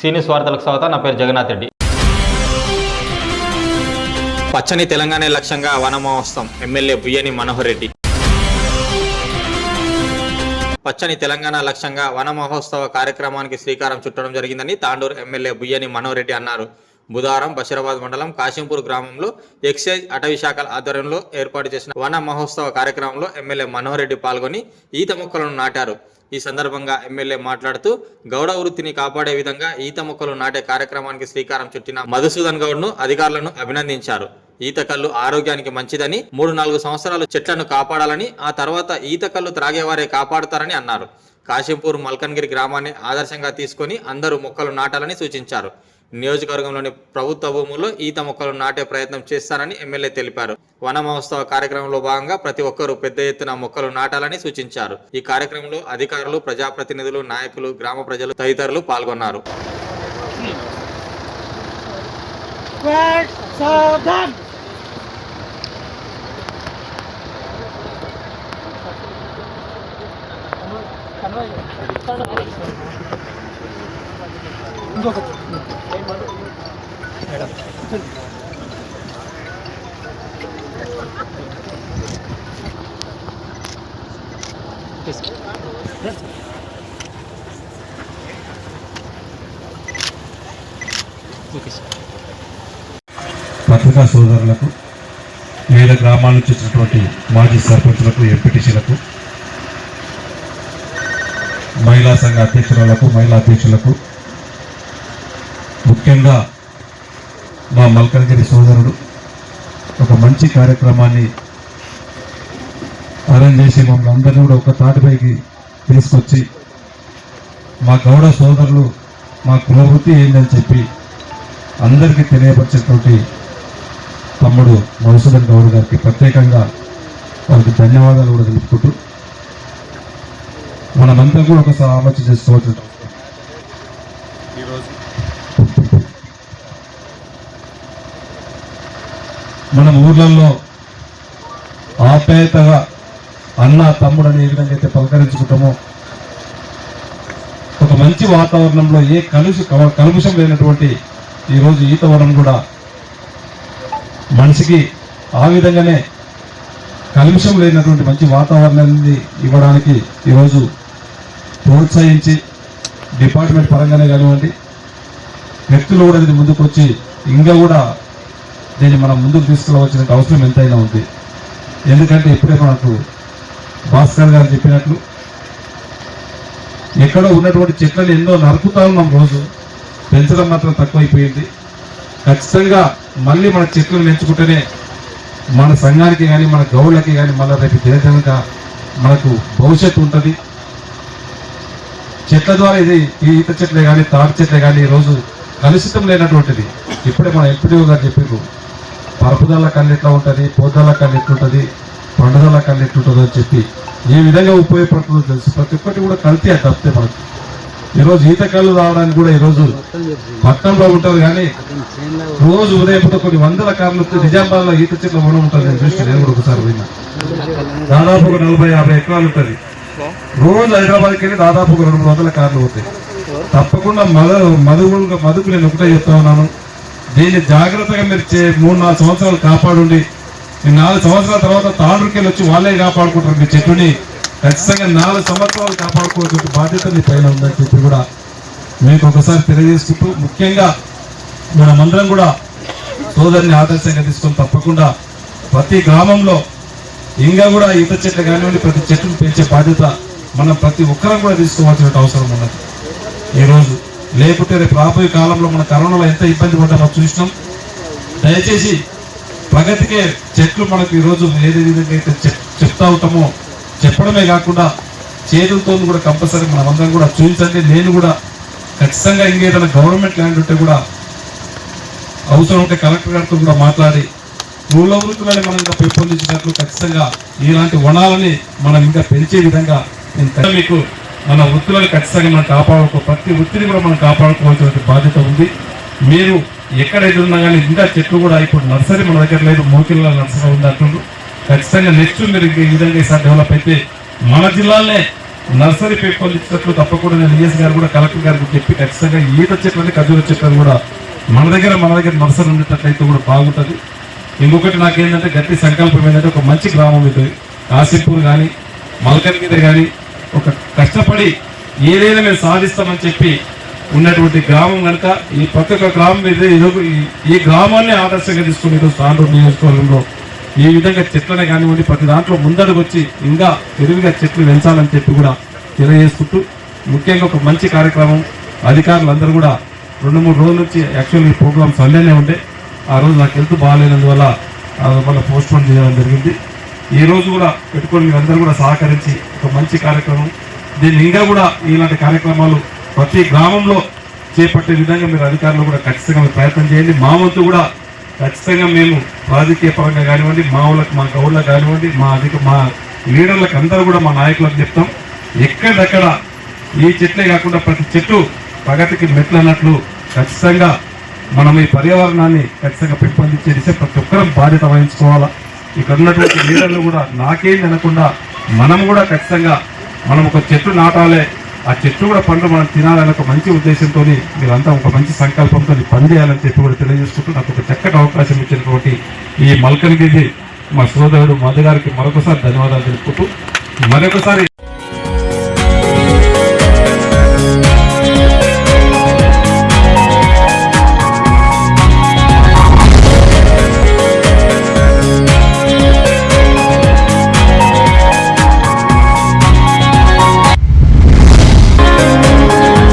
సీనియస్ వార్తలకు స్వాగతం. నా పేరు జగన్నాథ్ రెడ్డి. పచ్చని తెలంగాణ లక్ష్యంగా వన మహోత్సవం ఎమ్మెల్యే బుయ్యని మనోహర్ రెడ్డి. పచ్చని తెలంగాణ లక్ష్యంగా వన మహోత్సవ కార్యక్రమానికి శ్రీకారం చుట్టడం జరిగిందని తాండూరు ఎమ్మెల్యే బుయ్యని మనోహర్ రెడ్డి అన్నారు. బుధవారం బషీరాబాద్ మండలం కాశీంపూర్ గ్రామంలో ఎక్సైజ్ అటవీ శాఖల ఆధ్వర్యంలో ఏర్పాటు చేసిన వన మహోత్సవ కార్యక్రమంలో ఎమ్మెల్యే మనోహర్ రెడ్డి పాల్గొని ఈత మొక్కలను నాటారు. ఈ సందర్భంగా ఎమ్మెల్యే మాట్లాడుతూ గౌడ వృత్తిని కాపాడే విధంగా ఈత మొక్కలు నాటే కార్యక్రమానికి శ్రీకారం చుట్టిన మధుసూదన్ గౌడ్ను అధికారులను అభినందించారు. ఈత కళ్ళు ఆరోగ్యానికి మంచిదని మూడు నాలుగు సంవత్సరాలు చెట్లను కాపాడాలని ఆ తర్వాత ఈత కళ్ళు త్రాగేవారే కాపాడుతారని అన్నారు. కాశీంపూర్ మల్కన్గిరి గ్రామాన్ని ఆదర్శంగా తీసుకొని అందరూ మొక్కలు నాటాలని సూచించారు. నియోజకవర్గంలోని ప్రభుత్వ భూముల్లో ఈత మొక్కలు నాటే ప్రయత్నం చేస్తానని ఎమ్మెల్యే తెలిపారు. వన మహోత్సవ కార్యక్రమంలో భాగంగా ప్రతి ఒక్కరూ పెద్ద ఎత్తున మొక్కలు నాటాలని సూచించారు. ఈ కార్యక్రమంలో అధికారులు ప్రజాప్రతినిధులు నాయకులు గ్రామ ప్రజలు తదితరులు పాల్గొన్నారు. ఇంకొకటి మేడం. పత్రికా సోదరులకు వివిధ గ్రామాల నుంచి వచ్చినటువంటి మాజీ సర్పంచులకు ఎంపీటీసీలకు మహిళా సంఘ అధ్యక్షురాలకు మహిళా అధ్యక్షులకు ముఖ్యంగా మా మల్కనగిరి సోదరుడు ఒక మంచి కార్యక్రమాన్ని అరేంజ్ చేసి మమ్మల్ని అందరినీ కూడా ఒక తాటిపైకి తీసుకొచ్చి మా గౌడ సోదరులు మా కులవృత్తి ఏందని చెప్పి అందరికీ తెలియపరిచినటువంటి తమ్ముడు మధుసూదన్ గౌడ్ గారికి ప్రత్యేకంగా వారికి ధన్యవాదాలు కూడా తెలుపుకుంటూ మనమంతా కూడా ఒకసారి ఆలోచన చేసుకోవచ్చు మనం ఊర్లలో ఆప్యాయతగా అన్న తమ్ముడని ఏ విధంగా అయితే పలకరించుకుంటామో ఒక మంచి వాతావరణంలో ఏ కలుష కలుషం లేనటువంటి ఈరోజు ఈతవరం కూడా మనిషికి ఆ విధంగానే కలుషం లేనటువంటి మంచి వాతావరణాన్ని ఇవ్వడానికి ఈరోజు ప్రోత్సహించి డిపార్ట్మెంట్ పరంగానే కానివ్వండి వ్యక్తులు కూడా దీన్ని ముందుకు వచ్చి ఇంకా కూడా దీన్ని మనం ముందుకు తీసుకురావాల్సిన అవసరం ఎంతైనా ఉంది. ఎందుకంటే ఇప్పుడే మనకు భాస్కర్ గారు చెప్పినట్లు ఎక్కడో ఉన్నటువంటి చెట్లను ఎన్నో నరుకుతా ఉన్నాం రోజు. పెంచడం మాత్రం తక్కువైపోయింది. ఖచ్చితంగా మళ్ళీ మన చెట్లను పెంచుకుంటేనే మన సంఘానికి కానీ మన గౌళ్ళకి కానీ మళ్ళీ రేపు దినదినక మనకు భవిష్యత్తు ఉంటుంది. చెట్ల ద్వారా ఇది ఈత చెట్లే కానీ తాటి చెట్లే కానీ ఈరోజు కలుషితం లేనటువంటిది. ఇప్పుడే మన ఎంపీడీఓ గారు చెప్పారు పరపుదల్ల కళ్ళు ఎట్లా ఉంటుంది? పోతల కళ్ళు ఎట్లుంటుంది? పండుదల కళ్ళు ఎట్లుంటుందో అని చెప్పి ఏ విధంగా ఉపయోగపడుతుందో తెలుసు. ప్రతి ఒక్కటి కూడా కల్తీ అది తప్పితే మనకు. ఈరోజు ఈత కళ్ళు రావడానికి కూడా ఈరోజు పట్టణంలో ఉంటుంది కానీ రోజు ఉదయం కొన్ని వందల కార్లు వస్తే నిజామాబాద్లో ఈత చెట్లు మనం ఉంటుంది నేను చూస్తే నేను కూడా ఒకసారి పోయినా దాదాపు ఒక నలభై యాభై ఎకరాలు ఉంటుంది. రోజు హైదరాబాద్కి వెళ్ళి దాదాపు ఒక రెండు వందల కార్లు పోతాయి. తప్పకుండా మద మధుకు మధుకు నేను ఒకటే చెప్తా ఉన్నాను. దీన్ని జాగ్రత్తగా మీరు చే మూడు నాలుగు సంవత్సరాలు కాపాడుండి. ఈ నాలుగు సంవత్సరాల తర్వాత తాండ్రుకెళ్ళి వచ్చి వాళ్ళే కాపాడుకుంటారు. మీ చెట్టుని ఖచ్చితంగా నాలుగు సంవత్సరాలు కాపాడుకోవాల్సిన బాధ్యత మీ పైన ఉందని చెప్పి కూడా మీకు ఒకసారి తెలియజేసుకుంటూ ముఖ్యంగా మనమందరం కూడా సోదరిని ఆదర్శంగా తీసుకొని తప్పకుండా ప్రతి గ్రామంలో ఇంకా కూడా ఈత చెట్లు కానివ్వండి ప్రతి చెట్టును పెంచే బాధ్యత మనం ప్రతి ఒక్కరం కూడా తీసుకోవాల్సిన అవసరం ఉన్నది. ఈరోజు లేకపోతే రేపు రాబోయే కాలంలో మన కరోనాలో ఎంత ఇబ్బంది పడ్డామో చూసినాం. దయచేసి ప్రగతికే చెట్లు మనకు ఈరోజు ఏది విధంగా అయితే చెప్తా ఉంటామో చెప్పడమే కాకుండా చేతులతో కూడా కంపల్సరీ మనమందరం కూడా చూపించండి. నేను కూడా ఖచ్చితంగా ఇంకేదైనా గవర్నమెంట్ ల్యాండ్ ఉంటే కూడా అవసరం ఉంటే కలెక్టర్ గారితో కూడా మాట్లాడి మూల వృత్తులని మనం ఇంకా పెంపొందించినట్లు ఖచ్చితంగా ఇలాంటి వనాలని మనం ఇంకా పెంచే విధంగా నేను మీకు మన వృత్తులను ఖచ్చితంగా మనం కాపాడుకో ప్రతి వృత్తిని కూడా మనం కాపాడుకోవాల్సిన బాధ్యత ఉంది. మీరు ఎక్కడైతే ఉన్నా కానీ ఇంకా చెట్లు కూడా ఇప్పుడు నర్సరీ మన దగ్గర లేదు మోకిళ్ళ నర్సరీ ఉంది అంటుండ్రు. ఖచ్చితంగా నెక్స్ట్ మీరు ఈ విధంగా ఈసారి డెవలప్ అయితే మన జిల్లాలోనే నర్సరీ పెంపొందించినట్లు తప్పకుండా నేను ఈఎస్ గారు కూడా కలెక్టర్ గారికి చెప్పి ఖచ్చితంగా ఈత చెట్లని ఖర్జూర చెట్లని కూడా మన దగ్గర మన దగ్గర నర్సరీ ఉండేటట్లయితే కూడా బాగుంటుంది. ఇంకొకటి నాకేంటంటే గట్టి సంకల్పం ఏంటంటే ఒక మంచి గ్రామం ఇది. కాశీపూర్ కానీ మల్కన్గిరి కానీ ఒక కష్టపడి ఏదైనా మేము సాధిస్తామని చెప్పి ఉన్నటువంటి గ్రామం కనుక ఈ పక్క గ్రామం మీద ఈ- ఈ గ్రామాన్ని ఆదర్శంగా తీసుకుని ఈరోజు తాండూరు నియోజకవర్గంలో ఈ విధంగా చెట్లనే కానివ్వండి ప్రతి దాంట్లో ముందడుగు వచ్చి ఇంకా తెలివిగా చెట్లు పెంచాలని చెప్పి కూడా తెలియజేసుకుంటూ ముఖ్యంగా ఒక మంచి కార్యక్రమం అధికారులందరూ కూడా రెండు మూడు రోజుల నుంచి యాక్చువల్ ఈ ప్రోగ్రామ్ సండేనే ఉండే. ఆ రోజు నాకు హెల్త్ బాగాలేనందువల్ల వల్ల మళ్ళీ పోస్ట్ పోన్ చేయడం జరిగింది. ఈ రోజు కూడా పెట్టుకొని మీరందరూ కూడా సహకరించి ఒక మంచి కార్యక్రమం. దీన్ని ఇంకా కూడా ఇలాంటి కార్యక్రమాలు ప్రతి గ్రామంలో చేపట్టే విధంగా మీరు అధికారులు కూడా ఖచ్చితంగా ప్రయత్నం చేయండి. మా వంతు కూడా ఖచ్చితంగా మేము రాజకీయ పరంగా కానివ్వండి మా వాళ్ళకి మా గౌళ్ళకి కానివ్వండి మా అధిక మా లీడర్లకు అందరూ కూడా మా నాయకులకు చెప్తాం. ఎక్కడెక్కడ ఈ చెట్లే కాకుండా ప్రతి చెట్టు ప్రగతికి మెట్లు అన్నట్లు ఖచ్చితంగా మనం ఈ పర్యావరణాన్ని ఖచ్చితంగా పెంపొందించే దిశ ప్రతి ఒక్కరం బాధ్యత వహించుకోవాలా. ఇక్కడ ఉన్నటువంటి లీడర్లు కూడా నాకేం అనకుండా మనం కూడా ఖచ్చితంగా మనం ఒక చెట్టు నాటాలే ఆ చెట్టు కూడా పండ్లు మనం తినాలనే ఒక మంచి ఉద్దేశంతో మీరంతా ఒక మంచి సంకల్పంతో పనిచేయాలని చెప్పి కూడా తెలియజేసుకుంటూ నాకు ఒక చక్కటి అవకాశం ఇచ్చినటువంటి ఈ మల్కన్గిరి మా సోదరుడు మధు గారికి మరొకసారి ధన్యవాదాలు తెలుపుకుంటూ మరొకసారి